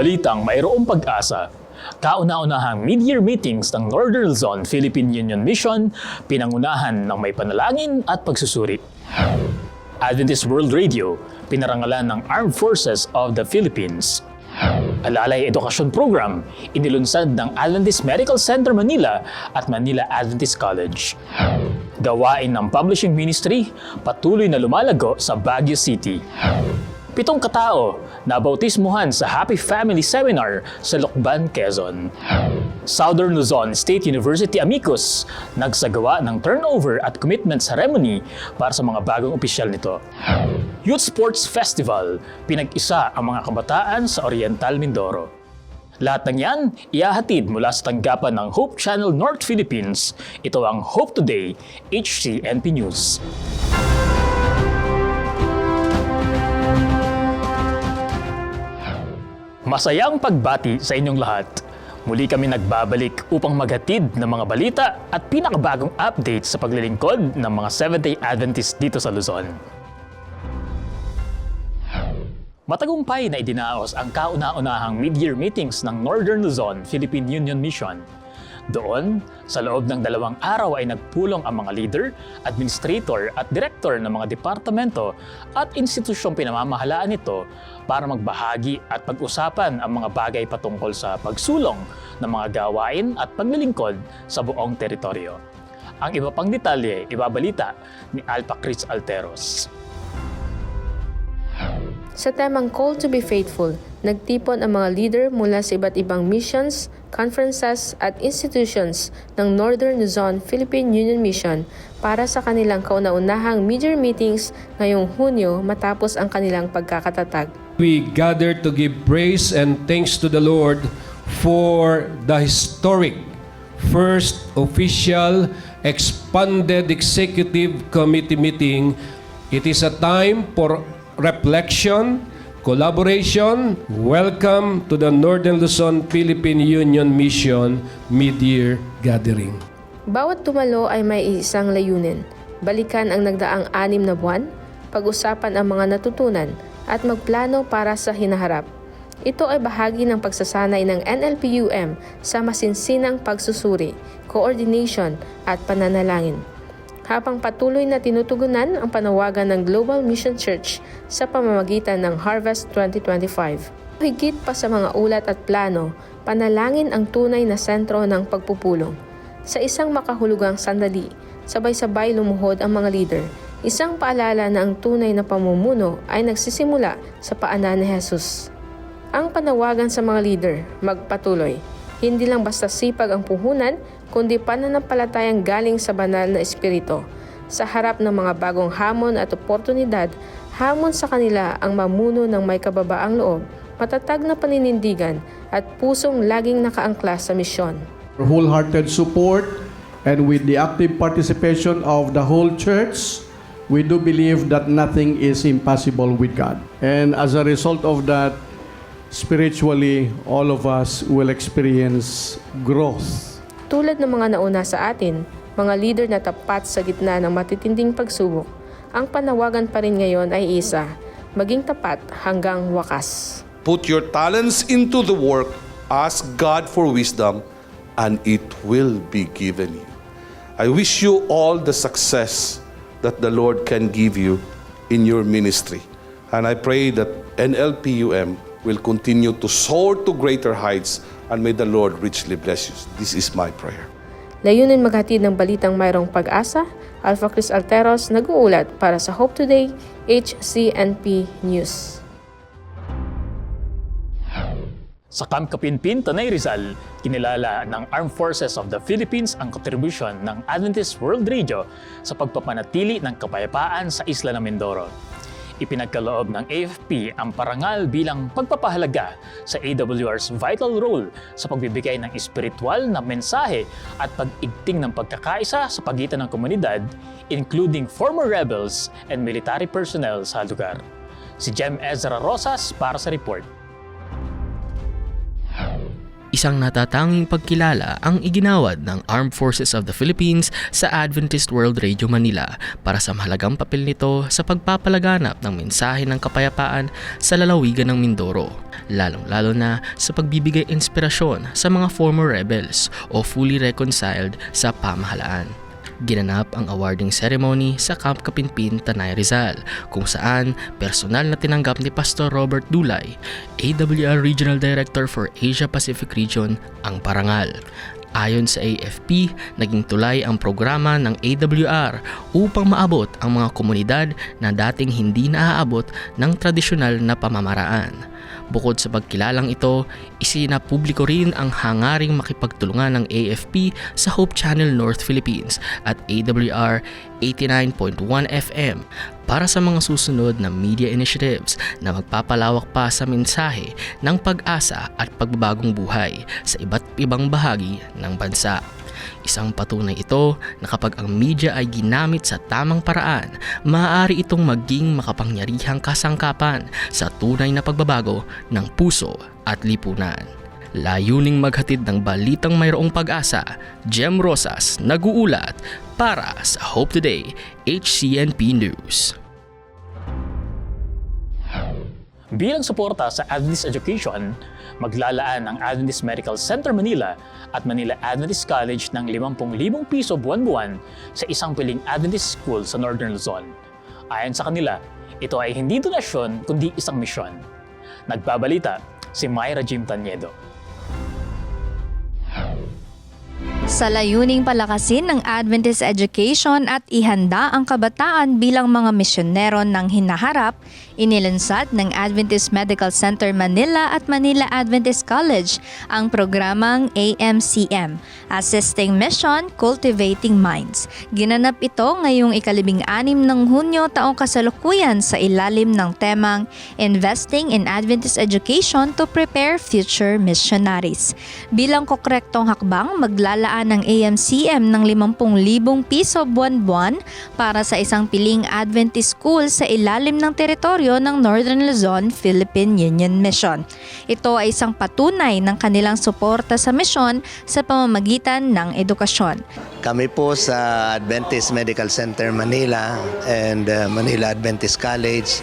Balitang mayroong pag-asa, kauna-unahang mid-year meetings ng Northern Luzon Philippine Union Mission pinangunahan ng may panalangin at pagsusuri. Adventist World Radio, pinarangalan ng Armed Forces of the Philippines. Alalay Edukasyon Program, inilunsad ng Adventist Medical Center Manila at Manila Adventist College. Gawain ng Publishing Ministry, patuloy na lumalago sa Baguio City. Pitong katao na bautismuhan sa Happy Family Seminar sa Lokban, Quezon. Southern Luzon State University Amicus nagsagawa ng turnover at commitment ceremony para sa mga bagong opisyal nito. Youth Sports Festival, pinag-isa ang mga kabataan sa Oriental Mindoro. Lahat ng yan, iahatid mula sa tanggapan ng Hope Channel North Philippines. Ito ang Hope Today, HCNP News. Masayang pagbati sa inyong lahat. Muli kami nagbabalik upang maghatid ng mga balita at pinakabagong update sa paglilingkod ng mga Seventh-day Adventist dito sa Luzon. Matagumpay na idinaos ang kauna-unahang mid-year meetings ng Northern Luzon Philippine Union Mission. Doon, sa loob ng dalawang araw ay nagpulong ang mga leader, administrator at director ng mga departamento at institusyong pinamamahalaan nito para magbahagi at pag-usapan ang mga bagay patungkol sa pagsulong ng mga gawain at paglilingkod sa buong teritoryo. Ang iba pang detalye, ibabalita ni Alpa Chris Alteros. Sa temang Call to be Faithful, nagtipon ang mga leader mula sa iba't ibang missions, conferences at institutions ng Northern Luzon Philippine Union Mission para sa kanilang kauna-unahang mid-year meetings ngayong Hunyo matapos ang kanilang pagkakatatag. We gather to give praise and thanks to the Lord for the historic first official expanded executive committee meeting. It is a time for reflection, collaboration. Welcome to the Northern Luzon Philippine Union Mission Mid-Year Gathering. Bawat tumalo ay may isang layunin. Balikan ang nagdaang anim na buwan, pag-usapan ang mga natutunan, at magplano para sa hinaharap. Ito ay bahagi ng pagsasanay ng NLPUM sa masinsinang pagsusuri, coordination at pananalangin. Habang patuloy na tinutugunan ang panawagan ng Global Mission Church sa pamamagitan ng Harvest 2025. Higit pa sa mga ulat at plano, panalangin ang tunay na sentro ng pagpupulong. Sa isang makahulugang sandali, sabay-sabay lumuhod ang mga leader. Isang paalala na ang tunay na pamumuno ay nagsisimula sa paanan ni Jesus. Ang panawagan sa mga leader, magpatuloy. Hindi lang basta sipag ang puhunan, kundi pananampalatayang galing sa banal na espiritu. Sa harap ng mga bagong hamon at oportunidad, hamon sa kanila ang mamuno ng may kababaang loob, matatag na paninindigan at pusong laging nakaangkla sa misyon. wholehearted support and with the active participation of the whole church, we do believe that nothing is impossible with God. And as a result of that, spiritually, all of us will experience growth. Tulad ng mga nauna sa atin, mga leader na tapat sa gitna ng matitinding pagsubok, ang panawagan pa rin ngayon ay isa, maging tapat hanggang wakas. Put your talents into the work, ask God for wisdom, and it will be given you. I wish you all the success that the Lord can give you in your ministry. And I pray that NLPUM will continue to soar to greater heights and may the Lord richly bless you. This is my prayer. Layunin maghatid ng balitang mayroong pag-asa, Alpha Chris Alteros nag-uulat para sa Hope Today, HCNP News. Sa Camp Kapinpin, Tanay Rizal, kinilala ng Armed Forces of the Philippines ang kontribusyon ng Adventist World Radio sa pagpapanatili ng kapayapaan sa isla ng Mindoro. Ipinagkaloob ng AFP ang parangal bilang pagpapahalaga sa AWR's vital role sa pagbibigay ng espiritual na mensahe at pag-igting ng pagkakaisa sa pagitan ng komunidad, including former rebels and military personnel sa lugar. Si Jem Ezra Rosas para sa report. Isang natatanging pagkilala ang iginawad ng Armed Forces of the Philippines sa Adventist World Radio Manila para sa mahalagang papel nito sa pagpapalaganap ng mensahe ng kapayapaan sa lalawigan ng Mindoro, lalong-lalo na sa pagbibigay inspirasyon sa mga former rebels o fully reconciled sa pamahalaan. Ginanap ang awarding ceremony sa Camp Kapinpin, Tanay Rizal kung saan personal na tinanggap ni Pastor Robert Dulay, AWR Regional Director for Asia Pacific Region, ang parangal. Ayon sa AFP, naging tulay ang programa ng AWR upang maabot ang mga komunidad na dating hindi naaabot ng tradisyonal na pamamaraan. Bukod sa pagkilalang ito, isinapubliko rin ang hangaring makipagtulungan ng AFP sa Hope Channel North Philippines at AWR 89.1 FM para sa mga susunod na media initiatives na magpapalawak pa sa mensahe ng pag-asa at pagbabagong buhay sa iba't ibang bahagi ng bansa. Isang patunay ito na kapag ang media ay ginamit sa tamang paraan, maaari itong maging makapangyarihang kasangkapan sa tunay na pagbabago ng puso at lipunan. Layuning maghatid ng balitang mayroong pag-asa, Jem Rosas nag-uulat para sa Hope Today, HCNP News. Bilang suporta sa Adventist Education, maglalaan ang Adventist Medical Center Manila at Manila Adventist College ng 50,000 piso buwan-buwan sa isang piling Adventist school sa Northern Luzon. Ayon sa kanila, ito ay hindi donasyon kundi isang misyon. Nagbabalita si Myra Jim Tanyedo. Sa layuning palakasin ng Adventist education at ihanda ang kabataan bilang mga misyonero ng hinaharap, inilunsad ng Adventist Medical Center Manila at Manila Adventist College ang programang AMCM, Assisting Mission Cultivating Minds. Ginanap ito ngayong ikalibing anim ng Hunyo taong kasalukuyan sa ilalim ng temang Investing in Adventist Education to Prepare Future Missionaries. Bilang kokrektong hakbang, maglalaan ng AMCM ng 50,000 piso buwan-buwan para sa isang piling Adventist school sa ilalim ng teritoryo ng Northern Luzon Philippine Union Mission. Ito ay isang patunay ng kanilang suporta sa misyon sa pamamagitan ng edukasyon. Kami po sa Adventist Medical Center Manila and uh, Manila Adventist College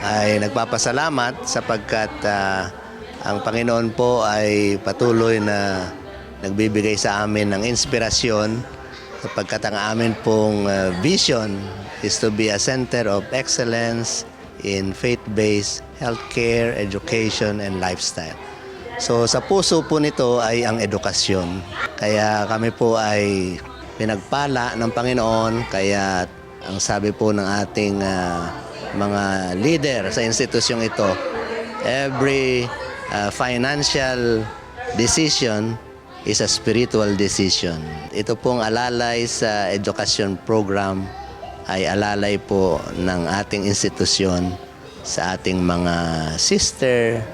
ay nagpapasalamat sapagkat uh, ang Panginoon po ay patuloy na nagbibigay sa amin ng inspirasyon sapagkat ang amin pong uh, vision is to be a center of excellence in faith-based healthcare, education, and lifestyle. So sa puso po nito ay ang edukasyon. Kaya kami po ay pinagpala ng Panginoon kaya ang sabi po ng ating ah, mga leader sa institusyong ito, every ah, financial decision is a spiritual decision. Ito pong alalay sa education program ay alalay po ng ating institusyon sa ating mga sister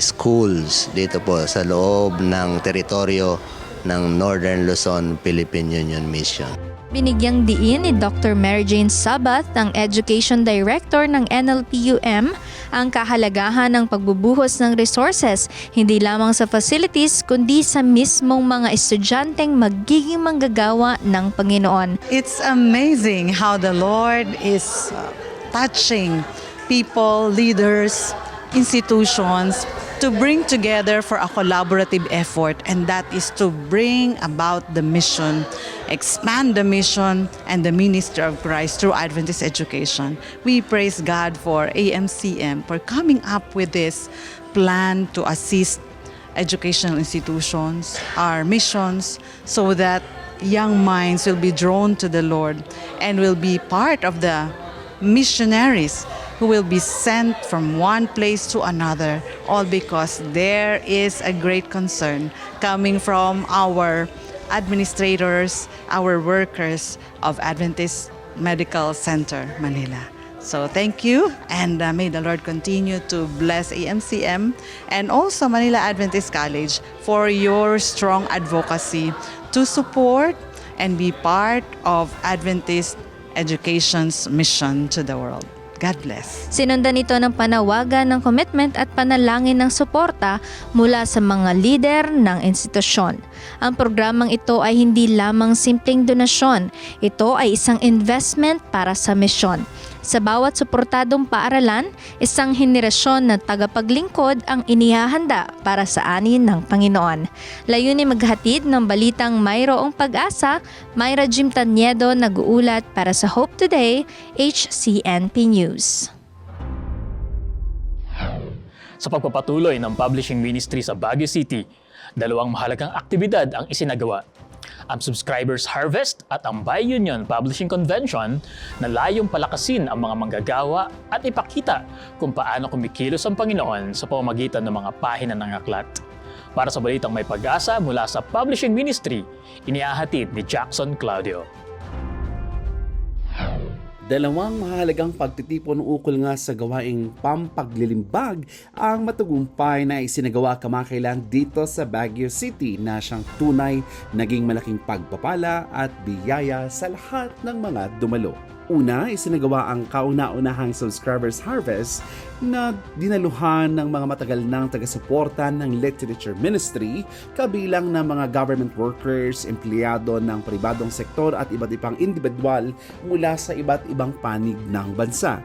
schools dito po sa loob ng teritoryo ng Northern Luzon Philippine Union Mission. Binigyang diin ni Dr. Mary Jane Sabath, ang Education Director ng NLPUM, ang kahalagahan ng pagbubuhos ng resources hindi lamang sa facilities kundi sa mismong mga estudyanteng magiging manggagawa ng Panginoon. It's amazing how the Lord is uh, touching people, leaders, institutions to bring together for a collaborative effort, and that is to bring about the mission, expand the mission and the ministry of Christ through Adventist education. We praise God for AMCM for coming up with this plan to assist educational institutions, our missions, so that young minds will be drawn to the Lord and will be part of the missionaries who will be sent from one place to another, all because there is a great concern coming from our administrators, our workers of Adventist Medical Center, Manila. So thank you, and uh, may the Lord continue to bless AMCM and also Manila Adventist College for your strong advocacy to support and be part of Adventist education's mission to the world. God bless. Sinundan ito ng panawagan ng commitment at panalangin ng suporta mula sa mga lider ng institusyon. Ang programang ito ay hindi lamang simpleng donasyon, ito ay isang investment para sa misyon. Sa bawat suportadong paaralan, isang henerasyon ng tagapaglingkod ang inihahanda para sa anin ng Panginoon. Layunin maghatid ng balitang mayroong pag-asa, Myra Jim Tanyedo nag-uulat para sa Hope Today, HCNP News. Sa pagpapatuloy ng publishing ministry sa Baguio City, dalawang mahalagang aktibidad ang isinagawa. Ang Subscribers Harvest at ang Buy Union Publishing Convention na layong palakasin ang mga manggagawa at ipakita kung paano kumikilos ang Panginoon sa pamamagitan ng mga pahina ng aklat. Para sa balitang may pag-asa mula sa publishing ministry, inihahatid ni Jackson Claudio. Dalawang mahalagang pagtitipon ukol nga sa gawaing pampaglilimbag ang matagumpay na isinagawa kamakailan dito sa Baguio City na siyang tunay naging malaking pagpapala at biyaya sa lahat ng mga dumalo. Una, isinagawa ang kauna-unahang subscribers harvest na dinaluhan ng mga matagal ng taga-suporta ng literature ministry kabilang ng mga government workers, empleyado ng pribadong sektor at iba't ibang individual mula sa iba't ibang panig ng bansa.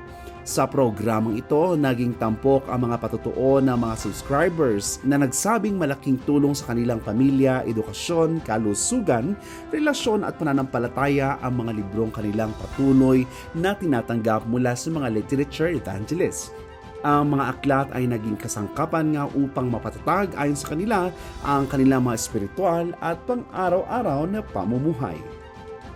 Sa programang ito, naging tampok ang mga patutuo ng mga subscribers na nagsabing malaking tulong sa kanilang pamilya, edukasyon, kalusugan, relasyon at pananampalataya ang mga librong kanilang patuloy na tinatanggap mula sa mga literature evangelists. Ang mga aklat ay naging kasangkapan nga upang mapatatag ayon sa kanila ang kanilang mga espiritual at pang-araw-araw na pamumuhay.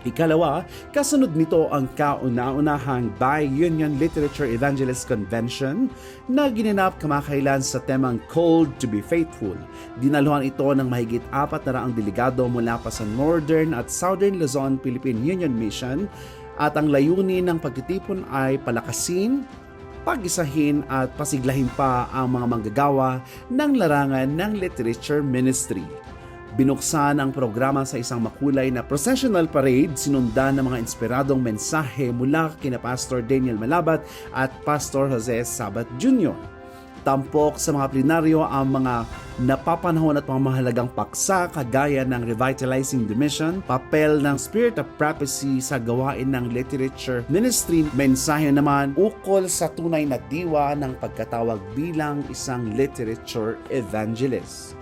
Ikalawa, kasunod nito ang kauna-unahang Bi-Union Literature Evangelist Convention na ginanap kamakailan sa temang Called to be Faithful. Dinaluhan ito ng mahigit apat na raang delegado mula pa sa Northern at Southern Luzon Philippine Union Mission at ang layunin ng pagtitipon ay palakasin, pag-isahin at pasiglahin pa ang mga manggagawa ng larangan ng literature ministry. Binuksan ang programa sa isang makulay na processional parade sinundan ng mga inspiradong mensahe mula kina Pastor Daniel Malabat at Pastor Jose Sabat Jr. Tampok sa mga plenaryo ang mga napapanahon at mga mahalagang paksa kagaya ng Revitalizing the Mission, papel ng Spirit of Prophecy sa gawain ng literature ministry, mensahe naman ukol sa tunay na diwa ng pagkatawag bilang isang literature evangelist.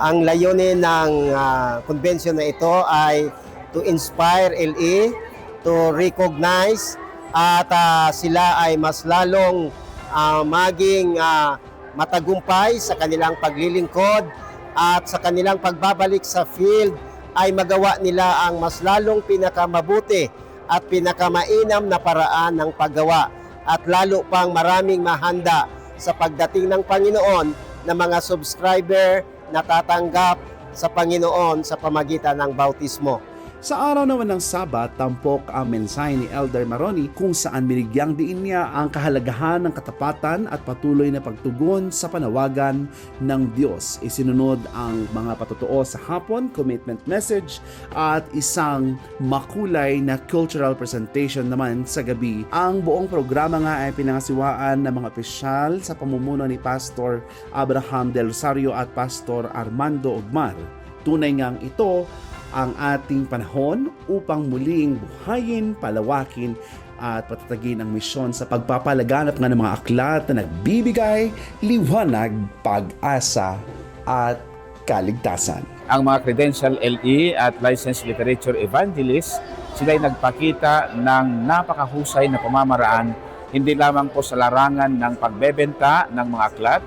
Ang layunin ng uh, convention na ito ay to inspire LE, to recognize at uh, sila ay mas lalong uh, maging uh, matagumpay sa kanilang paglilingkod at sa kanilang pagbabalik sa field ay magawa nila ang mas lalong pinakamabuti at pinakamainam na paraan ng paggawa at lalo pang maraming mahanda sa pagdating ng Panginoon na mga subscriber natatanggap sa Panginoon sa pamagitan ng bautismo. Sa araw naman ng Sabat, tampok ang mensahe ni Elder Maroni kung saan binigyang diin niya ang kahalagahan ng katapatan at patuloy na pagtugon sa panawagan ng Diyos. Isinunod ang mga patutuo sa hapon, commitment message, at isang makulay na cultural presentation naman sa gabi. Ang buong programa nga ay pinangasiwaan ng mga opisyal sa pamumuno ni Pastor Abraham Del Rosario at Pastor Armando Ogmar. Tunay ngang ito ang ating panahon upang muling buhayin, palawakin at patatagin ang misyon sa pagpapalaganap ng mga aklat na nagbibigay liwanag, pag-asa at kaligtasan. Ang mga credential LE at licensed literature evangelist, sila ay nagpakita ng napakahusay na pamamaraan hindi lamang po sa larangan ng pagbebenta ng mga aklat,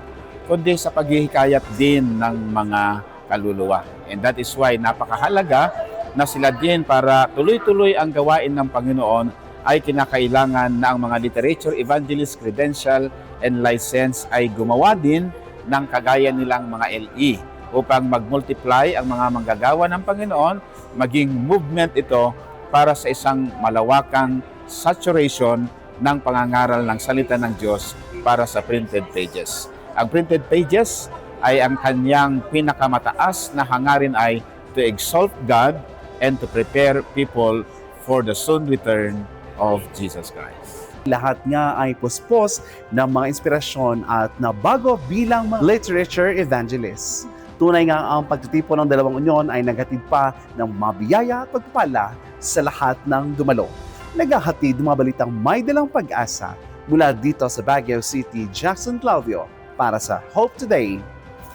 kundi sa paghihikayat din ng mga kaluluwa. And that is why napakahalaga na sila din para tuloy-tuloy ang gawain ng Panginoon ay kinakailangan na ang mga literature evangelist credential and license ay gumawa din ng kagaya nilang mga LE upang mag-multiply ang mga manggagawa ng Panginoon, maging movement ito para sa isang malawakang saturation ng pangangaral ng salita ng Diyos para sa printed pages. Ang printed pages ay ang kanyang pinakamataas na hangarin ay to exalt God and to prepare people for the soon return of Jesus Christ. Lahat nga ay puspos ng mga inspirasyon at nabago bilang mga literature evangelists. Tunay nga ang pagtitipon ng dalawang unyon ay naghatid pa ng mabiyaya at pagpapala sa lahat ng dumalo. Naghahatid mga balitang may dalang pag-asa mula dito sa Baguio City, Jackson Claudio para sa Hope Today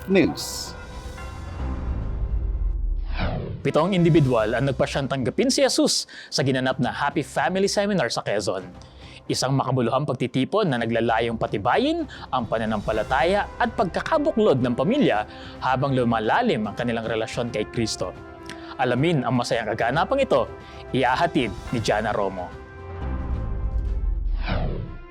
News. Pitong individual ang nagpasyang tanggapin si Jesus sa ginanap na Happy Family Seminar sa Quezon. Isang makabuluhang pagtitipon na naglalayong patibayin ang pananampalataya at pagkakabuklod ng pamilya habang lumalalim ang kanilang relasyon kay Kristo. Alamin ang masayang kaganapang ito, iahatid ni Jana Romo.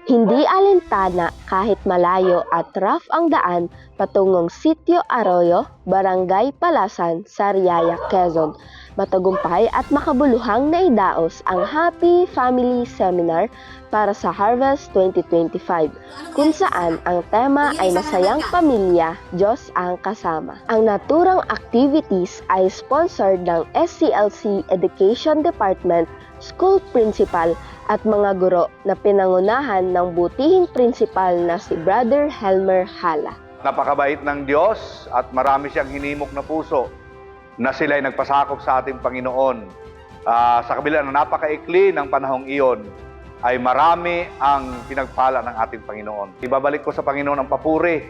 Hindi alintana kahit malayo at rough ang daan patungong Sitio Arroyo, Barangay Palasan, Sariaya, Quezon. Matagumpay at makabuluhang naidaos ang Happy Family Seminar para sa Harvest 2025 kung saan ang tema ay Masayang Pamilya, Diyos ang Kasama. Ang naturang activities ay sponsored ng SCLC Education Department, School Principal at mga guro na pinangunahan ng butihing principal na si Brother Helmer Hala. Napakabait ng Diyos at marami siyang hinimok na puso na sila'y nagpasakop sa ating Panginoon. Ah, sa kabila ng napakaikli ng panahong iyon, ay marami ang pinagpala ng ating Panginoon. Ibabalik ko sa Panginoon ang papuri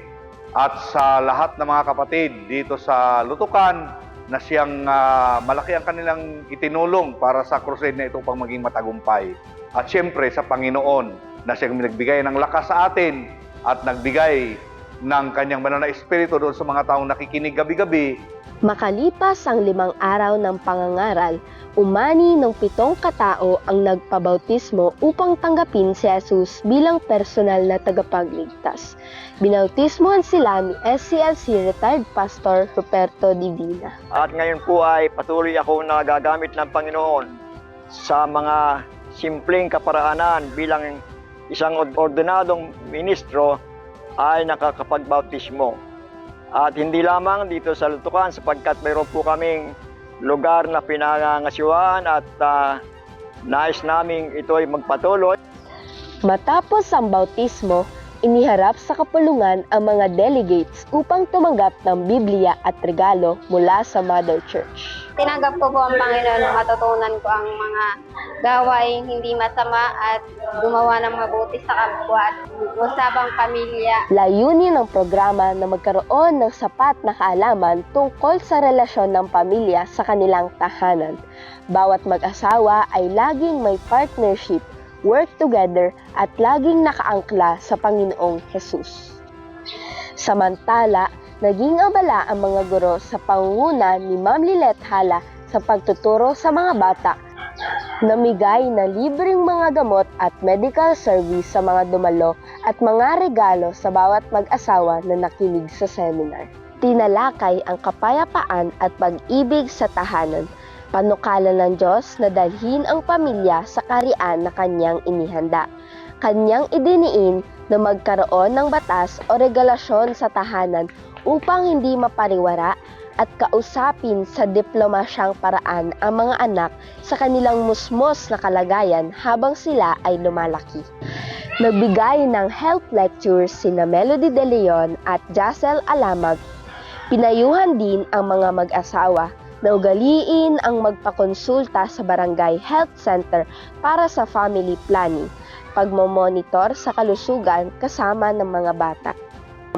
at sa lahat ng mga kapatid dito sa Lutukan na siyang ah, malaki ang kanilang itinulong para sa crusade na ito pang maging matagumpay. At siyempre sa Panginoon na siyang nagbigay ng lakas sa atin at nagbigay ng kanyang banal na espiritu doon sa mga taong nakikinig gabi-gabi Makalipas ang limang araw ng pangangaral, umani ng pitong katao ang nagpabautismo upang tanggapin si Jesus bilang personal na tagapagligtas. Binautismohan sila ni SCLC retired pastor Ruperto Divina. At ngayon po ay patuloy akong nagagamit ng Panginoon sa mga simpleng kaparaanan bilang isang ordinadong ministro ay nakakapagbautismo. At hindi lamang dito sa Lutukan sapagkat mayroon po kaming lugar na pinangangasiwaan at ah, nais naming ito ay magpatuloy. Matapos ang bautismo, iniharap sa kapulungan ang mga delegates upang tumanggap ng Biblia at regalo mula sa Mother Church. Tinanggap ko po ang Panginoon, matutunan ko ang mga gawain hindi masama at gumawa ng mabuti sa kapwa at usapang pamilya. Layunin ng programa na magkaroon ng sapat na kaalaman tungkol sa relasyon ng pamilya sa kanilang tahanan. Bawat mag-asawa ay laging may partnership, work together at laging nakaangkla sa Panginoong Jesus. Samantala, naging abala ang mga guro sa pangunguna ni Ma'am Lilet Hala sa pagtuturo sa mga bata namigay na libreng mga gamot at medical service sa mga dumalo at mga regalo sa bawat mag-asawa na nakinig sa seminar. Tinalakay ang kapayapaan at pag-ibig sa tahanan. Panukala ng Diyos na dalhin ang pamilya sa karian na kanyang inihanda. Kanyang idiniin na magkaroon ng batas o regulasyon sa tahanan upang hindi mapariwara at kausapin sa diplomasyang paraan ang mga anak sa kanilang musmos na kalagayan habang sila ay lumalaki. Nagbigay ng health lectures sina Melody De Leon at Jacel Alamag. Pinayuhan din ang mga mag-asawa na ugaliin ang magpakonsulta sa Barangay Health Center para sa family planning, pagmomonitor sa kalusugan kasama ng mga bata.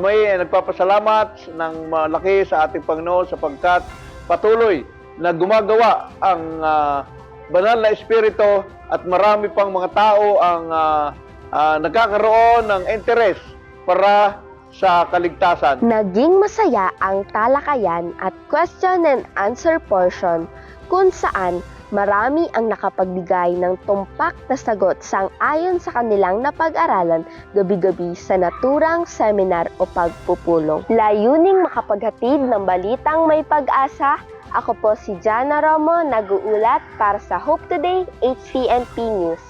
May nagpapasalamat ng malaki sa ating Panginoon sapagkat patuloy na gumagawa ang ah, banal na espiritu at marami pang mga tao ang ah, ah, nagkakaroon ng interes para sa kaligtasan. Naging masaya ang talakayan at question and answer portion kung saan marami ang nakapagbigay ng tumpak na sagot sang ayon sa kanilang napag-aralan gabi-gabi sa naturang seminar o pagpupulong. Layuning makapaghatid ng balitang may pag-asa, ako po si Jana Romo, nag-uulat para sa Hope Today HCNP News.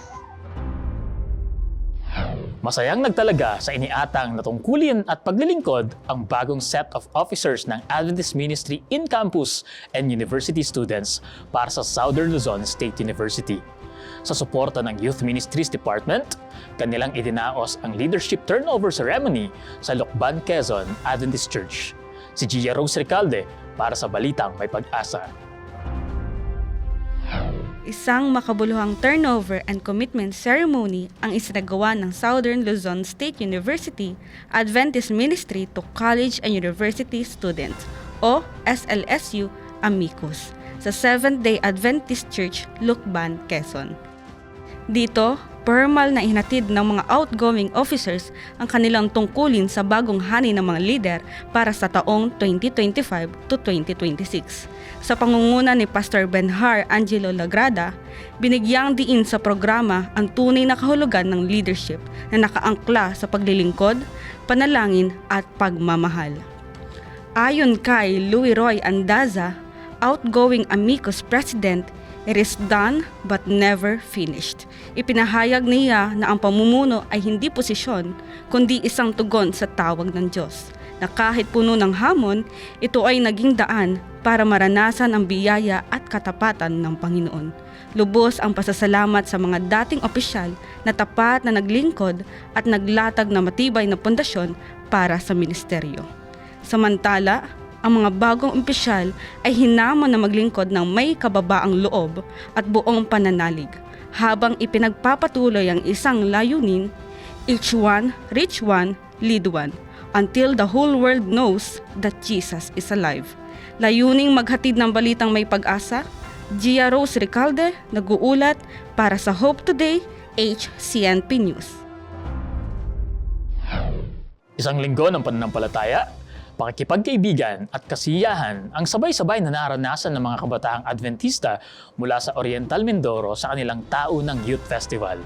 Masayang nagtalaga sa iniatang na tungkulin at paglilingkod ang bagong set of officers ng Adventist Ministry in campus and university students para sa Southern Luzon State University. Sa suporta ng Youth Ministries Department, kanilang idinaos ang leadership turnover ceremony sa Lokban, Quezon Adventist Church. Si Gia Rose Recalde para sa Balitang May Pag-asa. Isang makabuluhang turnover and commitment ceremony ang isinagawa ng Southern Luzon State University Adventist Ministry to College and University Students o SLSU Amicus sa Seventh-day Adventist Church, Lukban, Quezon. Dito, formal na ihinatid ng mga outgoing officers ang kanilang tungkulin sa bagong hani ng mga leader para sa taong 2025 to 2026. Sa pangunguna ni Pastor Benhar Angelo Lagrada, binigyang diin sa programa ang tunay na kahulugan ng leadership na nakaangkla sa paglilingkod, panalangin at pagmamahal. Ayon kay Louis Roy Andaza, outgoing Amicus President, it is done but never finished. Ipinahayag niya na ang pamumuno ay hindi posisyon, kundi isang tugon sa tawag ng Diyos na kahit puno ng hamon, ito ay naging daan para maranasan ang biyaya at katapatan ng Panginoon. Lubos ang pasasalamat sa mga dating opisyal na tapat na naglingkod at naglatag na matibay na pundasyon para sa ministeryo. Samantala, ang mga bagong opisyal ay hinamon na maglingkod ng may kababaang loob at buong pananalig habang ipinagpapatuloy ang isang layunin, each one, reach one, lead one, until the whole world knows that Jesus is alive. Layuning maghatid ng balitang may pag-asa, Gia Rose Recalde, nag-uulat para sa Hope Today, HCNP News. Isang linggo ng pananampalataya, pakikipagkaibigan at kasiyahan ang sabay-sabay na naranasan ng mga kabataang Adventista mula sa Oriental Mindoro sa kanilang taunang Youth Festival.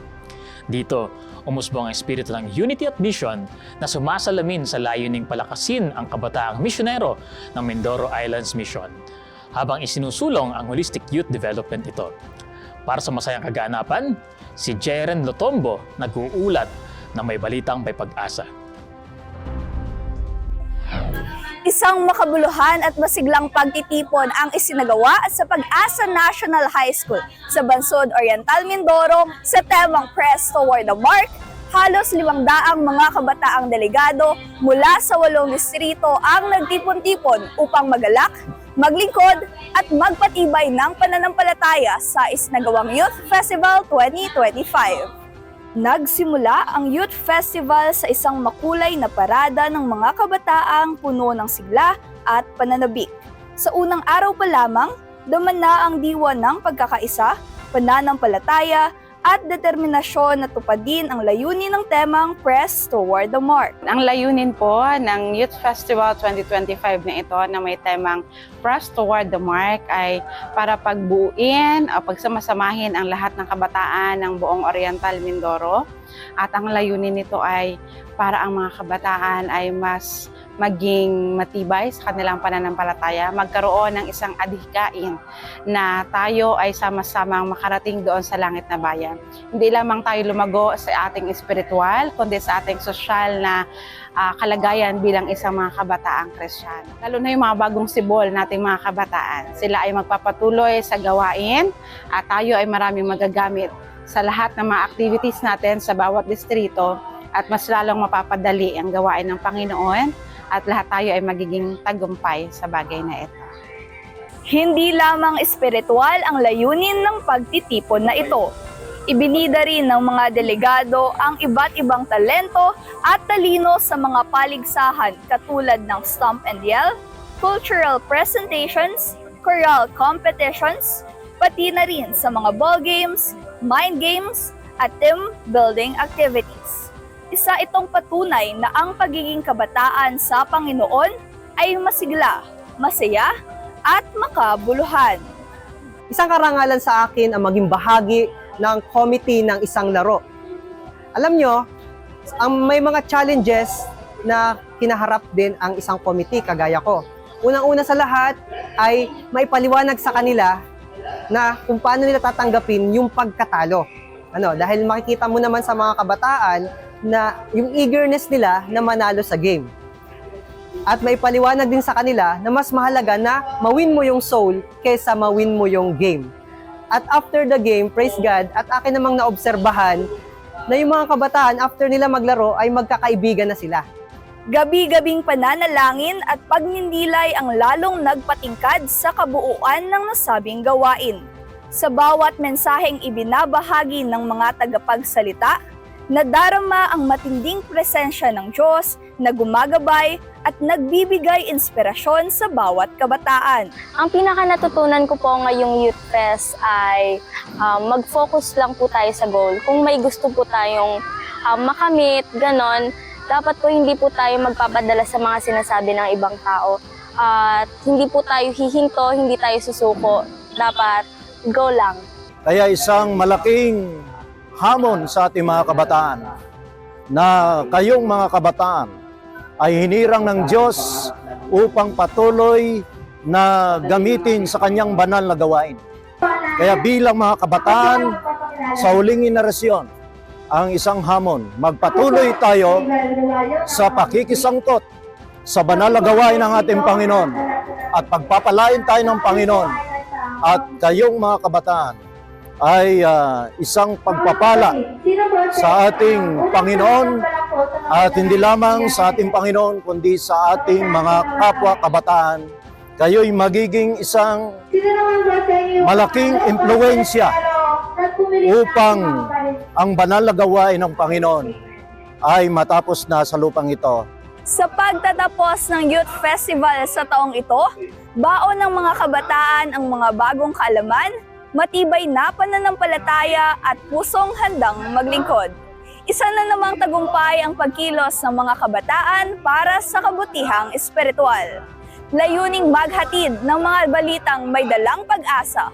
Dito, umusbong ang espiritu ng unity at mission na sumasalamin sa layuning palakasin ang kabataang misyonero ng Mindoro Islands Mission habang isinusulong ang holistic youth development ito. Para sa masayang kaganapan, si Jeren Lotombo nag-uulat na may balitang may pag-asa. Isang makabuluhan at masiglang pagtitipon ang isinagawa sa Pag-asa National High School sa Bansod Oriental Mindoro sa temang Press Toward the Mark. Halos limang daang mga kabataang delegado mula sa walong distrito ang nagtipon-tipon upang magalak, maglingkod at magpatibay ng pananampalataya sa isinagawang Youth Festival 2025. Nagsimula ang Youth Festival sa isang makulay na parada ng mga kabataang puno ng sigla at pananabik. Sa unang araw pa lamang, duman na ang diwa ng pagkakaisa, pananampalataya, at determinasyon na tupadin ang layunin ng temang Press Toward the Mark. Ang layunin po ng Youth Festival 2025 na ito na may temang Press Toward the Mark ay para pagbuuin o pagsamasamahin ang lahat ng kabataan ng buong Oriental Mindoro. At ang layunin nito ay para ang mga kabataan ay mas maging matibay sa kanilang pananampalataya, magkaroon ng isang adhikain na tayo ay sama-samang makarating doon sa langit na bayan. Hindi lamang tayo lumago sa ating espiritual, kundi sa ating sosyal na uh, kalagayan bilang isang mga kabataang Kristiyano. Lalo na yung mga bagong sibol nating mga kabataan. Sila ay magpapatuloy sa gawain at tayo ay maraming magagamit sa lahat ng mga activities natin sa bawat distrito at mas lalong mapapadali ang gawain ng Panginoon at lahat tayo ay magiging tagumpay sa bagay na ito. Hindi lamang espiritual ang layunin ng pagtitipon na ito. Ibinida rin ng mga delegado ang iba't ibang talento at talino sa mga paligsahan katulad ng Stomp and Yell, cultural presentations, choral competitions, pati na rin sa mga ball games, mind games, at team building activities. Isa itong patunay na ang pagiging kabataan sa Panginoon ay masigla, masaya, at makabuluhan. Isang karangalan sa akin ang maging bahagi ng committee ng isang laro. Alam nyo, ang may mga challenges na kinaharap din ang isang committee kagaya ko. Unang-una sa lahat ay maipaliwanag sa kanila na kung paano nila tatanggapin yung pagkatalo. Ano, dahil makikita mo naman sa mga kabataan na yung eagerness nila na manalo sa game. At may paliwanag din sa kanila na mas mahalaga na mawin mo yung soul kaysa mawin mo yung game. At after the game, praise God, at akin namang naobserbahan na yung mga kabataan after nila maglaro ay magkakaibigan na sila. Gabi-gabing pananalangin at pagninilay ang lalong nagpatingkad sa kabuuan ng nasabing gawain. Sa bawat mensaheng ibinabahagi ng mga tagapagsalita, nadarama ang matinding presensya ng Diyos na gumagabay at nagbibigay inspirasyon sa bawat kabataan. Ang pinaka natutunan ko po ngayong Youth Fest ay um, mag-focus lang po tayo sa goal. Kung may gusto po tayong um, makamit, ganon, dapat po hindi po tayo magpapadala sa mga sinasabi ng ibang tao. At hindi po tayo hihinto, hindi tayo susuko. Dapat go lang. Kaya isang malaking hamon sa ating mga kabataan na kayong mga kabataan ay hinirang ng Diyos upang patuloy na gamitin sa kanyang banal na gawain. Kaya bilang mga kabataan sa huling henerasyon, ang isang hamon, magpatuloy tayo sa pakikisangkot sa banal na gawain ng ating Panginoon at pagpapalain tayo ng Panginoon at kayong mga kabataan ay ah, isang pagpapala sa ating Panginoon? at hindi lamang sa ating Panginoon kundi sa ating mga kapwa kabataan. Kayo'y magiging isang malaking impluensya upang ang banal na gawain ng Panginoon ay matapos na sa lupang ito. Sa pagtatapos ng Youth Festival sa taong ito, baon ng mga kabataan ang mga bagong kaalaman, matibay na pananampalataya at pusong handang maglingkod. Isa na namang tagumpay ang pagkilos ng mga kabataan para sa kabutihang espiritual. Layuning maghatid ng mga balitang may dalang pag-asa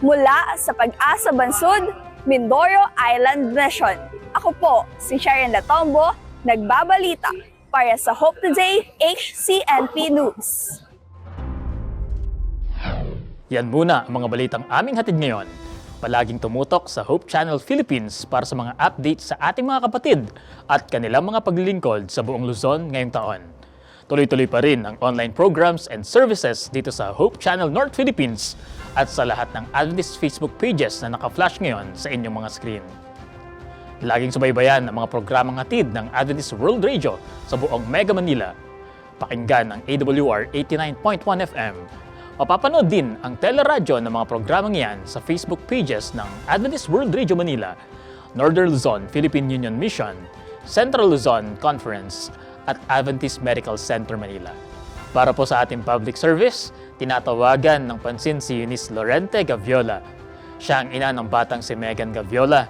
mula sa Pag-asa Bansud, Mindoro Island Mission. Ako po si Sharon Latombo, nagbabalita para sa Hope Today HCNP News. Yan muna ang mga balitang aming hatid ngayon. Palaging tumutok sa Hope Channel Philippines para sa mga updates sa ating mga kapatid at kanilang mga paglilingkod sa buong Luzon ngayong taon. Tuloy-tuloy pa rin ang online programs and services dito sa Hope Channel North Philippines at sa lahat ng Adventist Facebook pages na naka-flash ngayon sa inyong mga screen. Laging subaybayan ang mga programang hatid ng Adventist World Radio sa buong Mega Manila. Pakinggan ang AWR 89.1 FM. Mapapanood din ang teleradyo ng mga programang yan sa Facebook pages ng Adventist World Radio Manila, Northern Luzon Philippine Union Mission, Central Luzon Conference, at Adventist Medical Center Manila. Para po sa ating public service, tinatawagan ng pansin si Eunice Lorente Gaviola. Siya ang ina ng batang si Megan Gaviola,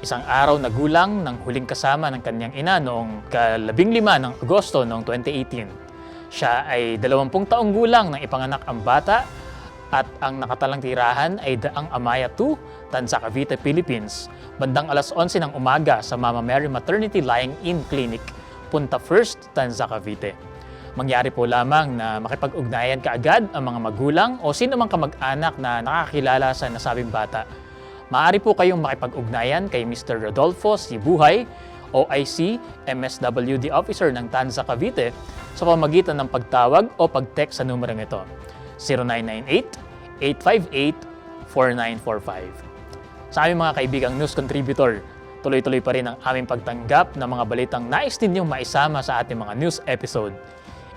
isang araw na gulang ng huling kasama ng kanyang ina noong kalabing lima ng Agosto noong 2018. Siya ay 20 taong gulang nang ipanganak ang bata at ang nakatalang tirahan ay Daang Amaya 2, Tansa Cavite, Philippines, bandang alas 11 ng umaga sa Mama Mary Maternity Lying-In Clinic, Punta First, Tansa Cavite. Mangyari po lamang na makipag-ugnayan kaagad ang mga magulang o sino mang kamag-anak na nakakilala sa nasabing bata. Maaari po kayong makipag-ugnayan kay Mr. Rodolfo Sibuhay, OIC, MSWD Officer ng Tanza Cavite sa pamagitan ng pagtawag o pag-text sa numerong ito 0998-858-4945. Sa aming mga kaibigang news contributor, tuloy-tuloy pa rin ang aming pagtanggap ng mga balitang nais ninyong maisama sa ating mga news episode.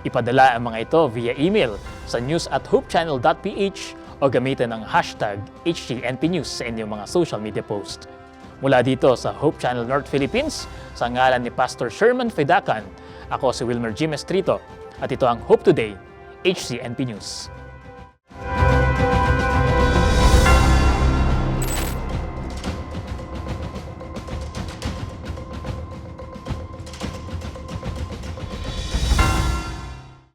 Ipadala ang mga ito via email sa news at hopechannel.ph o gamitin ang hashtag HTNP News sa inyong mga social media post. Mula dito sa Hope Channel North Philippines, sa ngalan ni Pastor Sherman Fedakan, ako si Wilmer G. Mestrito at ito ang Hope Today, HCNP News.